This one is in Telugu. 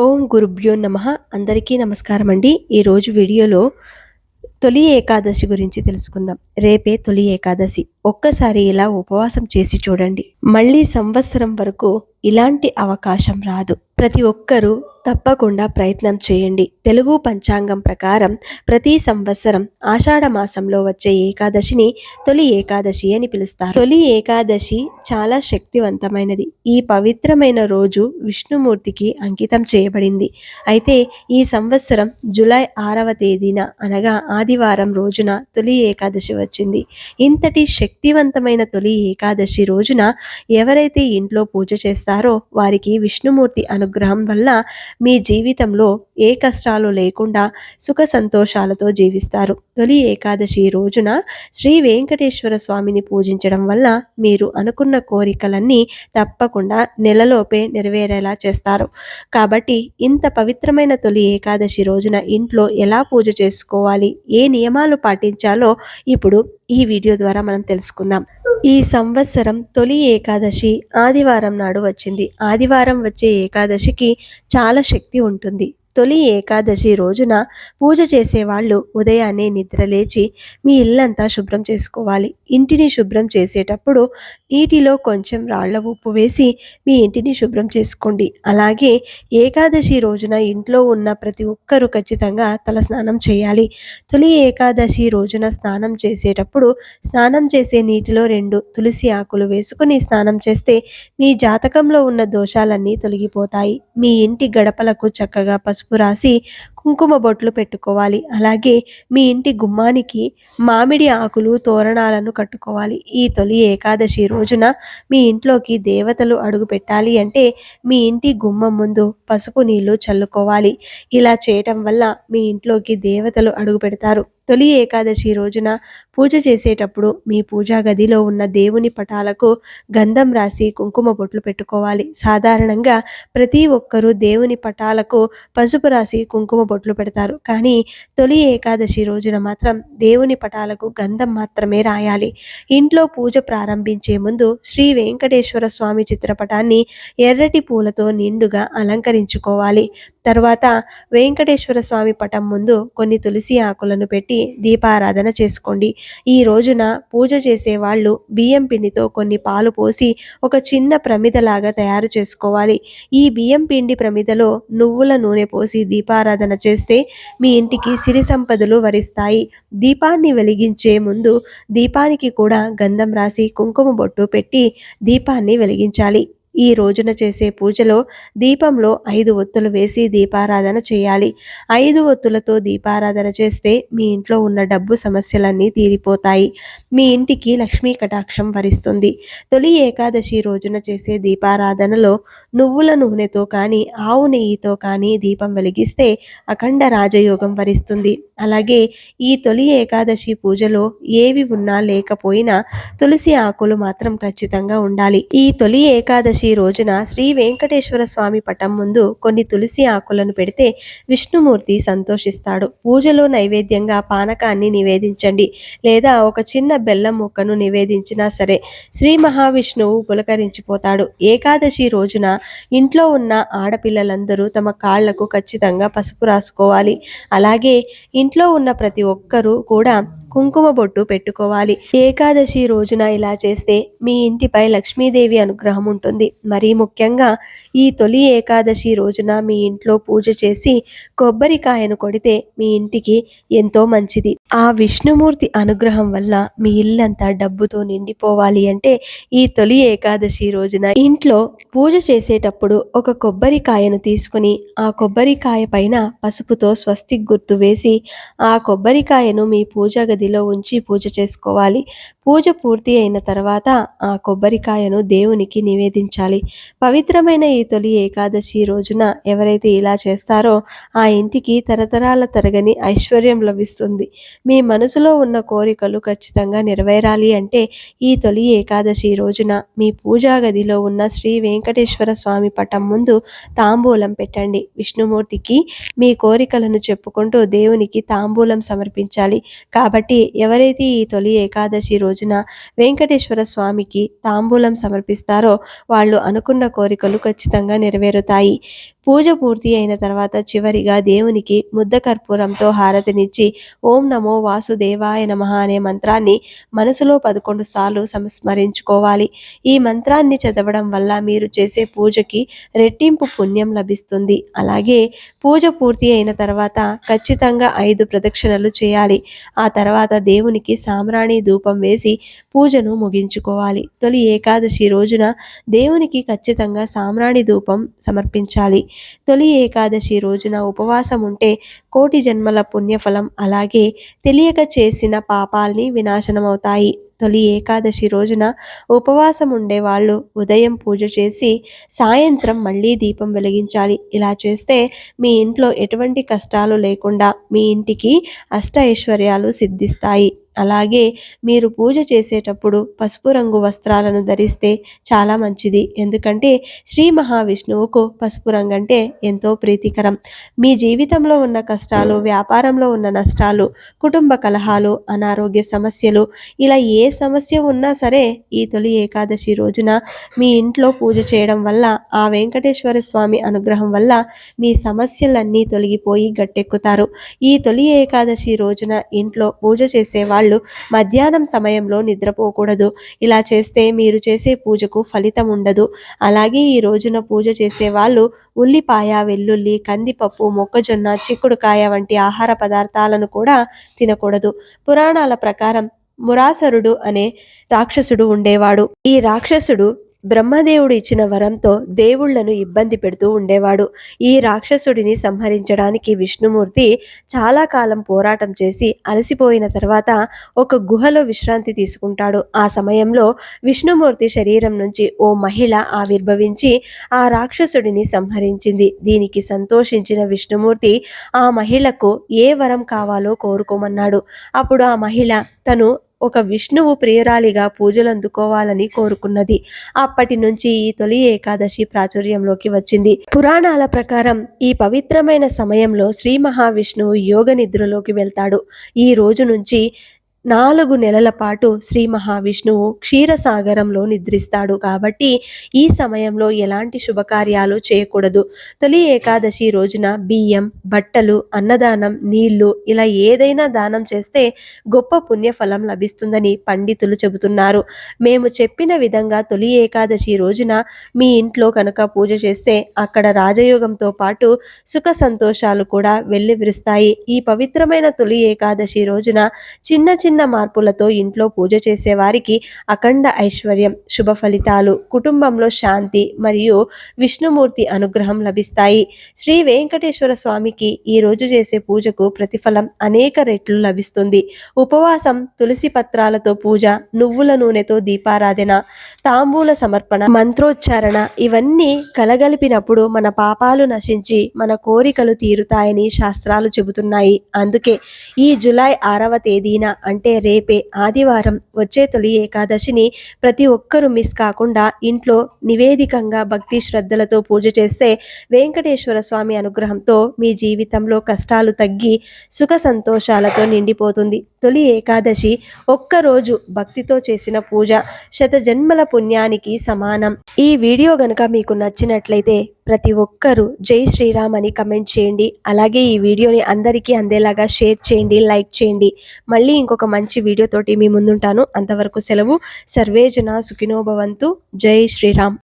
ఓం గురుభ్యో నమ. అందరికీ నమస్కారం అండి ఈరోజు వీడియోలో తొలి ఏకాదశి గురించి తెలుసుకుందాం. రేపే తొలి ఏకాదశి. ఒక్కసారి ఇలా ఉపవాసం చేసి చూడండి. మళ్ళీ సంవత్సరం వరకు ఇలాంటి అవకాశం రాదు. ప్రతి ఒక్కరూ తప్పకుండా ప్రయత్నం చేయండి. తెలుగు పంచాంగం ప్రకారం ప్రతి సంవత్సరం ఆషాఢ మాసంలో వచ్చే ఏకాదశిని తొలి ఏకాదశి అని పిలుస్తారు. తొలి ఏకాదశి చాలా శక్తివంతమైనది. ఈ పవిత్రమైన రోజు విష్ణుమూర్తికి అంకితం చేయబడింది. అయితే ఈ సంవత్సరం జూలై ఆరవ తేదీన అనగా ఆదివారం రోజున తొలి ఏకాదశి వచ్చింది. ఇంతటి శక్తివంతమైన తొలి ఏకాదశి రోజున ఎవరైతే ఇంట్లో పూజ చేస్తారో వారికి విష్ణుమూర్తి అనుగ్రహం వల్ల మీ జీవితంలో ఏ కష్టాలు లేకుండా సుఖ సంతోషాలతో జీవిస్తారు. తొలి ఏకాదశి రోజున శ్రీ వెంకటేశ్వర స్వామిని పూజించడం వల్ల మీరు అనుకున్న కోరికలన్నీ తప్పకుండా నెలలోపే నెరవేరేలా చేస్తారు. కాబట్టి ఇంత పవిత్రమైన తొలి ఏకాదశి రోజున ఇంట్లో ఎలా పూజ చేసుకోవాలి ఏ నియమాలు పాటించాలో ఇప్పుడు ఈ వీడియో ద్వారా మనం తెలుసుకుందాం. ఈ సంవత్సరం తొలి ఏకాదశి ఆదివారం నాడు వచ్చింది. ఆదివారం వచ్చే ఏకాదశికి చాలా శక్తి ఉంటుంది. తొలి ఏకాదశి రోజున పూజ చేసేవాళ్ళు ఉదయాన్నే నిద్రలేచి మీ ఇల్లంతా శుభ్రం చేసుకోవాలి. ఇంటిని శుభ్రం చేసేటప్పుడు నీటిలో కొంచెం రాళ్ళ ఉప్పు వేసి మీ ఇంటిని శుభ్రం చేసుకోండి. అలాగే ఏకాదశి రోజున ఇంట్లో ఉన్న ప్రతి ఒక్కరూ ఖచ్చితంగా తల స్నానం చేయాలి. తొలి ఏకాదశి రోజున స్నానం చేసేటప్పుడు స్నానం చేసే నీటిలో రెండు తులసి ఆకులు వేసుకుని స్నానం చేస్తే మీ జాతకంలో ఉన్న దోషాలన్నీ తొలగిపోతాయి. మీ ఇంటి గడపలకు చక్కగా పసుపు పసుపు రాసి కుంకుమ బొట్లు పెట్టుకోవాలి. అలాగే మీ ఇంటి గుమ్మానికి మామిడి ఆకులు తోరణాలను కట్టుకోవాలి. ఈ తొలి ఏకాదశి రోజున మీ ఇంట్లోకి దేవతలు అడుగు పెట్టాలి అంటే మీ ఇంటి గుమ్మం ముందు పసుపు నీళ్ళు చల్లుకోవాలి. ఇలా చేయటం వల్ల మీ ఇంట్లోకి దేవతలు అడుగు పెడతారు. తొలి ఏకాదశి రోజున పూజ చేసేటప్పుడు మీ పూజా గదిలో ఉన్న దేవుని పటాలకు గంధం రాసి కుంకుమ బొట్లు పెట్టుకోవాలి. సాధారణంగా ప్రతి ఒక్కరూ దేవుని పటాలకు పసుపు రాసి కుంకుమ బొట్లు పెడతారు. కానీ తొలి ఏకాదశి రోజున మాత్రం దేవుని పటాలకు గంధం మాత్రమే రాయాలి. ఇంట్లో పూజ ప్రారంభించే ముందు శ్రీ వెంకటేశ్వర స్వామి చిత్రపటాన్ని ఎర్రటి పూలతో నిండుగా అలంకరించుకోవాలి. తర్వాత వెంకటేశ్వర స్వామి పటం ముందు కొన్ని తులసి ఆకులను పెట్టి దీపారాధన చేసుకోండి. ఈ రోజున పూజ చేసే వాళ్ళు బియ్యం పిండితో కొన్ని పాలు పోసి ఒక చిన్న ప్రమిదలాగా తయారు చేసుకోవాలి. ఈ బియ్యం పిండి ప్రమిదలో నువ్వుల నూనె పోసి దీపారాధన చేస్తే మీ ఇంటికి సిరి సంపదలు వరిస్తాయి. దీపాన్ని వెలిగించే ముందు దీపానికి కూడా గంధం రాసి కుంకుమ బొట్టు పెట్టి దీపాన్ని వెలిగించాలి. ఈ రోజున చేసే పూజలో దీపంలో ఐదు ఒత్తులు వేసి దీపారాధన చేయాలి. ఐదు ఒత్తులతో దీపారాధన చేస్తే మీ ఇంట్లో ఉన్న డబ్బు సమస్యలన్నీ తీరిపోతాయి. మీ ఇంటికి లక్ష్మీ కటాక్షం వరిస్తుంది. తొలి ఏకాదశి రోజున చేసే దీపారాధనలో నువ్వుల నూనెతో కానీ ఆవు నెయ్యితో కానీ దీపం వెలిగిస్తే అఖండ రాజయోగం వరిస్తుంది. అలాగే ఈ తొలి ఏకాదశి పూజలో ఏవి ఉన్నా లేకపోయినా తులసి ఆకులు మాత్రం ఖచ్చితంగా ఉండాలి. ఈ తొలి ఏకాదశి ఏకాదశి రోజున శ్రీ వెంకటేశ్వర స్వామి పటం ముందు కొన్ని తులసి ఆకులను పెడితే విష్ణుమూర్తి సంతోషిస్తాడు. పూజలో నైవేద్యంగా పానకాన్ని నివేదించండి లేదా ఒక చిన్న బెల్లం ముక్కను నివేదించినా సరే శ్రీ మహావిష్ణువు పులకరించిపోతాడు. ఏకాదశి రోజున ఇంట్లో ఉన్న ఆడపిల్లలందరూ తమ కాళ్ళకు ఖచ్చితంగా పసుపు రాసుకోవాలి. అలాగే ఇంట్లో ఉన్న ప్రతి ఒక్కరూ కూడా కుంకుమ బొట్టు పెట్టుకోవాలి. ఏకాదశి రోజున ఇలా చేస్తే మీ ఇంటిపై లక్ష్మీదేవి అనుగ్రహం ఉంటుంది. మరీ ముఖ్యంగా ఈ తొలి ఏకాదశి రోజున మీ ఇంట్లో పూజ చేసి కొబ్బరికాయను కొడితే మీ ఇంటికి ఎంతో మంచిది. ఆ విష్ణుమూర్తి అనుగ్రహం వల్ల మీ ఇల్లంతా డబ్బుతో నిండిపోవాలి అంటే ఈ తొలి ఏకాదశి రోజున ఇంట్లో పూజ చేసేటప్పుడు ఒక కొబ్బరికాయను తీసుకుని ఆ కొబ్బరికాయ పైన పసుపుతో స్వస్తిక్ గుర్తు వేసి ఆ కొబ్బరికాయను మీ పూజ గది గదిలో ఉంచి పూజ చేసుకోవాలి. పూజ పూర్తి అయిన తర్వాత ఆ కొబ్బరికాయను దేవునికి నివేదించాలి. పవిత్రమైన ఈ తొలి ఏకాదశి రోజున ఎవరైతే ఇలా చేస్తారో ఆ ఇంటికి తరతరాల తరగని ఐశ్వర్యం లభిస్తుంది. మీ మనసులో ఉన్న కోరికలు ఖచ్చితంగా నెరవేరాలి అంటే ఈ తొలి ఏకాదశి రోజున మీ పూజా గదిలో ఉన్న శ్రీ వెంకటేశ్వర స్వామి పటం ముందు తాంబూలం పెట్టండి. విష్ణుమూర్తికి మీ కోరికలను చెప్పుకుంటూ దేవునికి తాంబూలం సమర్పించాలి. కాబట్టి ఎవరైతే ఈ తొలి ఏకాదశి రోజు రోజున వెంకటేశ్వర స్వామికి తాంబూలం సమర్పిస్తారో వాళ్ళు అనుకున్న కోరికలు ఖచ్చితంగా నెరవేరుతాయి. పూజ పూర్తి అయిన తర్వాత చివరిగా దేవునికి ముద్ద కర్పూరంతో హారతినిచ్చి ఓం నమో వాసుదేవాయ నమ అనే మంత్రాన్ని మనసులో పదకొండు సార్లు సంస్మరించుకోవాలి. ఈ మంత్రాన్ని చదవడం వల్ల మీరు చేసే పూజకి రెట్టింపు పుణ్యం లభిస్తుంది. అలాగే పూజ పూర్తి అయిన తర్వాత ఖచ్చితంగా ఐదు ప్రదక్షిణలు చేయాలి. ఆ తర్వాత దేవునికి సామ్రాణి ధూపం వేసి పూజను ముగించుకోవాలి. తొలి ఏకాదశి రోజున దేవునికి ఖచ్చితంగా సామ్రాణి ధూపం సమర్పించాలి. తొలి ఏకాదశి రోజున ఉపవాసం ఉంటే కోటి జన్మల పుణ్యఫలం అలాగే తెలియక చేసిన పాపాల్ని వినాశనమవుతాయి. తొలి ఏకాదశి రోజున ఉపవాసం ఉండేవాళ్ళు ఉదయం పూజ చేసి సాయంత్రం మళ్ళీ దీపం వెలిగించాలి. ఇలా చేస్తే మీ ఇంట్లో ఎటువంటి కష్టాలు లేకుండా మీ ఇంటికి అష్ట ఐశ్వర్యాలు సిద్ధిస్తాయి. అలాగే మీరు పూజ చేసేటప్పుడు పసుపు రంగు వస్త్రాలను ధరిస్తే చాలా మంచిది. ఎందుకంటే శ్రీ మహావిష్ణువుకు పసుపు రంగు అంటే ఎంతో ప్రీతికరం. మీ జీవితంలో ఉన్న కష్టాలు వ్యాపారంలో ఉన్న నష్టాలు కుటుంబ కలహాలు అనారోగ్య సమస్యలు ఇలా ఏ సమస్య ఉన్నా సరే ఈ తొలి ఏకాదశి రోజున మీ ఇంట్లో పూజ చేయడం వల్ల ఆ వెంకటేశ్వర స్వామి అనుగ్రహం వల్ల మీ సమస్యలన్నీ తొలగిపోయి గట్టెక్కుతారు. ఈ తొలి ఏకాదశి రోజున ఇంట్లో పూజ చేసేవాళ్ళు వాళ్ళు మధ్యాహ్నం సమయంలో నిద్రపోకూడదు. ఇలా చేస్తే మీరు చేసే పూజకు ఫలితం ఉండదు. అలాగే ఈ రోజున పూజ చేసే వాళ్ళు ఉల్లిపాయ వెల్లుల్లి కందిపప్పు మొక్కజొన్న చిక్కుడుకాయ వంటి ఆహార పదార్థాలను కూడా తినకూడదు. పురాణాల ప్రకారం మురాసరుడు అనే రాక్షసుడు ఉండేవాడు. ఈ రాక్షసుడు బ్రహ్మదేవుడు ఇచ్చిన వరంతో దేవుళ్ళను ఇబ్బంది పెడుతూ ఉండేవాడు. ఈ రాక్షసుడిని సంహరించడానికి విష్ణుమూర్తి చాలా కాలం పోరాటం చేసి అలసిపోయిన తర్వాత ఒక గుహలో విశ్రాంతి తీసుకుంటాడు. ఆ సమయంలో విష్ణుమూర్తి శరీరం నుంచి ఓ మహిళ ఆవిర్భవించి ఆ రాక్షసుడిని సంహరించింది. దీనికి సంతోషించిన విష్ణుమూర్తి ఆ మహిళకు ఏ వరం కావాలో కోరుకోమన్నాడు. అప్పుడు ఆ మహిళ తను ఒక విష్ణువు ప్రియురాలిగా పూజలు అందుకోవాలని కోరుకున్నది. అప్పటి నుంచి ఈ తొలి ఏకాదశి ప్రాచుర్యంలోకి వచ్చింది. పురాణాల ప్రకారం ఈ పవిత్రమైన సమయంలో శ్రీ మహావిష్ణువు యోగ నిద్రలోకి వెళ్తాడు. ఈ రోజు నుంచి నాలుగు నెలల పాటు శ్రీ మహావిష్ణువు క్షీరసాగరంలో నిద్రిస్తాడు కాబట్టి ఈ సమయంలో ఎలాంటి శుభకార్యాలు చేయకూడదు. తొలి ఏకాదశి రోజున బియ్యం బట్టలు అన్నదానం నీళ్ళు ఇలా ఏదైనా దానం చేస్తే గొప్ప పుణ్యఫలం లభిస్తుందని పండితులు చెబుతున్నారు. మేము చెప్పిన విధంగా తొలి ఏకాదశి రోజున మీ ఇంట్లో కనుక పూజ చేస్తే అక్కడ రాజయోగంతో పాటు సుఖ సంతోషాలు కూడా వెళ్ళివిరుస్తాయి ఈ పవిత్రమైన తొలి ఏకాదశి రోజున చిన్న చిన్న చిన్న మార్పులతో ఇంట్లో పూజ చేసే వారికి అఖండ ఐశ్వర్యం శుభ ఫలితాలు కుటుంబంలో శాంతి మరియు విష్ణుమూర్తి అనుగ్రహం లభిస్తాయి. శ్రీ వెంకటేశ్వర స్వామికి ఈ రోజు చేసే పూజకు ప్రతిఫలం అనేక రెట్లు లభిస్తుంది. ఉపవాసం తులసి పత్రాలతో పూజ నువ్వుల నూనెతో దీపారాధన తాంబూల సమర్పణ మంత్రోచ్చారణ ఇవన్నీ కలగలిపినప్పుడు మన పాపాలు నశించి మన కోరికలు తీరుతాయని శాస్త్రాలు చెబుతున్నాయి. అందుకే ఈ జులై ఆరవ తేదీన అంటే అంటే రేపే ఆదివారం వచ్చే తొలి ఏకాదశిని ప్రతి ఒక్కరూ మిస్ కాకుండా ఇంట్లో నివేదికంగా భక్తి శ్రద్ధలతో పూజ చేస్తే వెంకటేశ్వర స్వామి అనుగ్రహంతో మీ జీవితంలో కష్టాలు తగ్గి సుఖ సంతోషాలతో నిండిపోతుంది. తొలి ఏకాదశి ఒక్కరోజు భక్తితో చేసిన పూజ శతజన్మల పుణ్యానికి సమానం. ఈ వీడియో గనుక మీకు నచ్చినట్లయితే ప్రతి ఒక్కరూ జై శ్రీరామ్ అని కమెంట్ చేయండి. అలాగే ఈ వీడియోని అందరికీ అందేలాగా షేర్ చేయండి లైక్ చేయండి. మళ్ళీ ఇంకొక మంచి వీడియోతోటి మీ ముందుంటాను. అంతవరకు సెలవు. సర్వేజన సుఖినోభవంతు జై శ్రీరామ్.